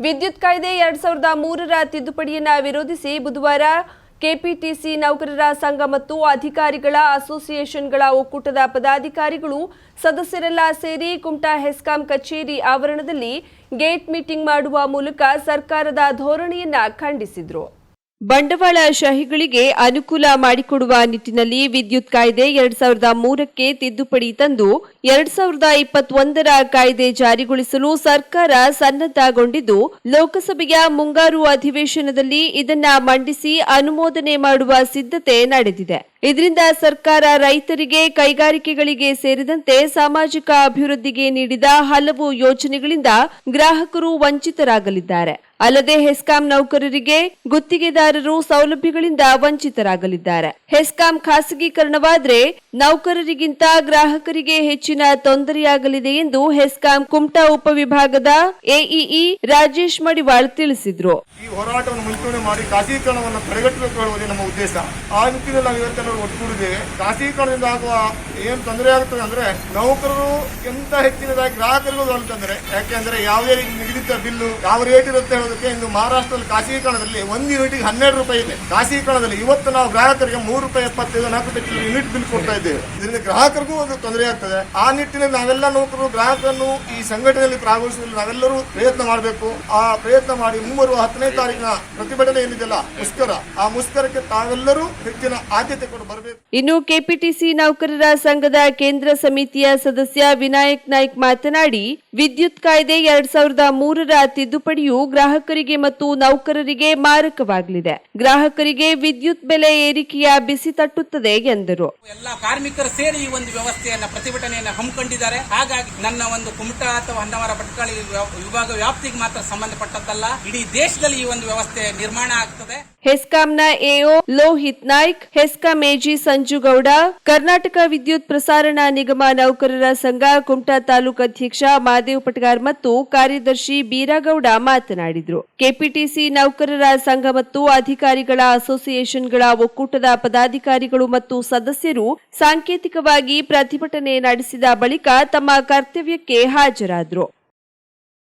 ವಿದ್ಯುತ್ ಕಾಯ್ದೆ ಎರಡ್ ಸಾವಿರದ ಮೂರರ ತಿದ್ದುಪಡಿಯನ್ನು ವಿರೋಧಿಸಿ ಬುಧವಾರ ಕೆಪಿಟಿಸಿ ನೌಕರರ ಸಂಘ ಮತ್ತು ಅಧಿಕಾರಿಗಳ ಅಸೋಸಿಯೇಷನ್ಗಳ ಒಕ್ಕೂಟದ ಪದಾಧಿಕಾರಿಗಳು ಸದಸ್ಯರೆಲ್ಲ ಸೇರಿ ಕುಮಟಾ ಹೆಸ್ಕಾಂ ಕಚೇರಿ ಆವರಣದಲ್ಲಿ ಗೇಟ್ ಮೀಟಿಂಗ್ ಮಾಡುವ ಮೂಲಕ ಸರ್ಕಾರದ ಧೋರಣೆಯನ್ನ ಖಂಡಿಸಿದ್ರು. ಬಂಡವಾಳಶಾಹಿಗಳಿಗೆ ಅನುಕೂಲ ಮಾಡಿಕೊಡುವ ನಿಟ್ಟಿನಲ್ಲಿ ವಿದ್ಯುತ್ ಕಾಯ್ದೆ ಎರಡ್ ಸಾವಿರದ ಮೂರಕ್ಕೆ ತಿದ್ದುಪಡಿ ತಂದು ಎರಡ್ ಸಾವಿರದ ಇಪ್ಪತ್ತೊಂದರ ಕಾಯ್ದೆ ಜಾರಿಗೊಳಿಸಲು ಸರ್ಕಾರ ಸನ್ನದ್ಧಗೊಂಡಿದ್ದು, ಲೋಕಸಭೆಯ ಮುಂಗಾರು ಅಧಿವೇಶನದಲ್ಲಿ ಇದನ್ನ ಮಂಡಿಸಿ ಅನುಮೋದನೆ ಮಾಡುವ ಸಿದ್ಧತೆ ನಡೆದಿದೆ. ಇದರಿಂದ ಸರ್ಕಾರ ರೈತರಿಗೆ ಕೈಗಾರಿಕೆಗಳಿಗೆ ಸೇರಿದಂತೆ ಸಾಮಾಜಿಕ ಅಭಿವೃದ್ಧಿಗೆ ನೀಡಿದ ಹಲವು ಯೋಜನೆಗಳಿಂದ ಗ್ರಾಹಕರು ವಂಚಿತರಾಗಲಿದ್ದಾರೆ. ಅಲ್ಲದೆ ಹೆಸ್ಕಾಂ ನೌಕರರಿಗೆ ಗುತ್ತಿಗೆದಾರರು ಸೌಲಭ್ಯಗಳಿಂದ ವಂಚಿತರಾಗಲಿದ್ದಾರೆ. ಹೆಸ್ಕಾಂ ಖಾಸಗೀಕರಣವಾದರೆ ನೌಕರರಿಗಿಂತ ಗ್ರಾಹಕರಿಗೆ ಹೆಚ್ಚಿನ ತೊಂದರೆಯಾಗಲಿದೆ ಎಂದು ಹೆಸ್ಕಾಂ ಕುಮಟಾ ಉಪವಿಭಾಗದ ಎಇಇ ರಾಜೇಶ್ ಮಡಿವಾಳ್ ತಿಳಿಸಿದ್ರು. ಈ ಹೋರಾಟವನ್ನು ಮುಂಚೂಣಿ ಮಾಡಿ ಖಾಸಗೀಕರಣವನ್ನು ತಡೆಗಟ್ಟಬೇಕು ನಮ್ಮ ಉದ್ದೇಶ. ಆ ನಿಟ್ಟಿನಲ್ಲಿ ನಾವು ಒಟ್ಟುಗೂಡಿದ್ದೇವೆ ಖಾಸಗೀಕರಣದಿಂದ ಆಗುವ ಏನು ತೊಂದರೆ ಆಗುತ್ತದೆ ಅಂದ್ರೆ ನೌಕರರು ಎಂತ ಹೆಚ್ಚಿನದಾಗಿ ಗ್ರಾಹಕರಿಗೂ ತೊಂದರೆ. ಯಾಕೆಂದ್ರೆ ಯಾವುದೇ ರೀತಿ ನಿಗದಿತ ಬಿಲ್ಲು, ಯಾವ ರೇಟ್ ಇರುತ್ತೆ ಹೇಳೋದಕ್ಕೆ ಇಂದು ಮಹಾರಾಷ್ಟ್ರದಲ್ಲಿ ಖಾಸಗೀಕರಣದಲ್ಲಿ ಒಂದು ಯೂನಿಟ್ಗೆ ಹನ್ನೆರಡು ರೂಪಾಯಿ ಇದೆ. ಖಾಸಗೀಕರಣದಲ್ಲಿ ಇವತ್ತು ನಾವು ಗ್ರಾಹಕರಿಗೆ ಮೂರು ರೂಪಾಯಿ ಎಪ್ಪತ್ತೈದು, ನಾಲ್ಕು ರೂಪಾಯಿ ಯೂನಿಟ್ ಬಿಲ್ ಕೊಡ್ತಾ ಇದ್ದೇವೆ. ಇದರಿಂದ ಗ್ರಾಹಕರಿಗೂ ಒಂದು ತೊಂದರೆ ಆಗ್ತದೆ. ಆ ನಿಟ್ಟಿನಲ್ಲಿ ನಾವೆಲ್ಲ ನೌಕರರು, ಗ್ರಾಹಕರನ್ನು ಈ ಸಂಘಟನೆಯಲ್ಲಿ ಭಾಗವಹಿಸುವಲ್ಲಿ ನಾವೆಲ್ಲರೂ ಪ್ರಯತ್ನ ಮಾಡಬೇಕು. ಆ ಪ್ರಯತ್ನ ಮಾಡಿ ಮುಂಬರುವ ಹತ್ತನೇ ತಾರೀಕಿನ ಪ್ರತಿಭಟನೆ ಏನಿದೆಯಲ್ಲ, ಮುಷ್ಕರ. ಆ ಮುಷ್ಕರಕ್ಕೆ ತಾವೆಲ್ಲರೂ ಹೆಚ್ಚಿನ ಆದ್ಯತೆ ಕೊಟ್ಟು ಬರಬೇಕು. ಇನ್ನು ಕೆಪಿಟಿಸಿ ನೌಕರರ ಸಂಘದ ಕೇಂದ್ರ ಸಮಿತಿಯ ಸದಸ್ಯ ವಿನಾಯಕ್ ನಾಯ್ಕ್ ಮಾತನಾಡಿ, ವಿದ್ಯುತ್ ಕಾಯ್ದೆ ಎರಡ್ ಸಾವಿರದ ಮೂರರ ತಿದ್ದುಪಡಿಯು ಗ್ರಾಹಕರಿಗೆ ಮತ್ತು ನೌಕರರಿಗೆ ಮಾರಕವಾಗಲಿದೆ. ಗ್ರಾಹಕರಿಗೆ ವಿದ್ಯುತ್ ಬೆಲೆ ಏರಿಕೆಯ ಬಿಸಿ ತಟ್ಟುತ್ತದೆ ಎಂದರು. ಎಲ್ಲ ಕಾರ್ಮಿಕರು ಸೇರಿ ಈ ಒಂದು ವ್ಯವಸ್ಥೆಯನ್ನ, ಪ್ರತಿಭಟನೆಯನ್ನ ಹಮ್ಮಿಕೊಂಡಿದ್ದಾರೆ. ಹಾಗಾಗಿ ನನ್ನ ಒಂದು ಕುಮಟಾ ಅಥವಾ ಹೊನ್ನವರ ಭಟ್ಕಳ ವಿಭಾಗ ವ್ಯಾಪ್ತಿಗೆ ಮಾತ್ರ ಸಂಬಂಧಪಟ್ಟದ್ದಲ್ಲ. ಇಡೀ ದೇಶದಲ್ಲಿ ಈ ಒಂದು ವ್ಯವಸ್ಥೆ ನಿರ್ಮಾಣ ಆಗ್ತದೆ. ಹೆಸ್ಕಾಂನ ಎಒ ಲೋಹಿತ್ ನಾಯ್ಕ್, ಹೆಸ್ಕಾಂ ಎಜಿ ಸಂಜುಗೌಡ ಕರ್ನಾಟಕ ವಿದ್ಯುತ್ ಪ್ರಸಾರಣ ನಿಗಮ ನೌಕರರ ಸಂಘ, ಕುಮಟಾ ತಾಲೂಕು ಅಧ್ಯಕ್ಷ ಮಾದೇವ್ ಪಟ್ಗಾರ್ ಮತ್ತು ಕಾರ್ಯದರ್ಶಿ ಬೀರಾಗೌಡ ಮಾತನಾಡಿದರು. ಕೆಪಿಟಿಸಿ ನೌಕರರ ಸಂಘ ಮತ್ತು ಅಧಿಕಾರಿಗಳ ಅಸೋಸಿಯೇಷನ್ಗಳ ಒಕ್ಕೂಟದ ಪದಾಧಿಕಾರಿಗಳು ಮತ್ತು ಸದಸ್ಯರು ಸಾಂಕೇತಿಕವಾಗಿ ಪ್ರತಿಭಟನೆ ನಡೆಸಿದ ಬಳಿಕ ತಮ್ಮ ಕರ್ತವ್ಯಕ್ಕೆ ಹಾಜರಾದರು.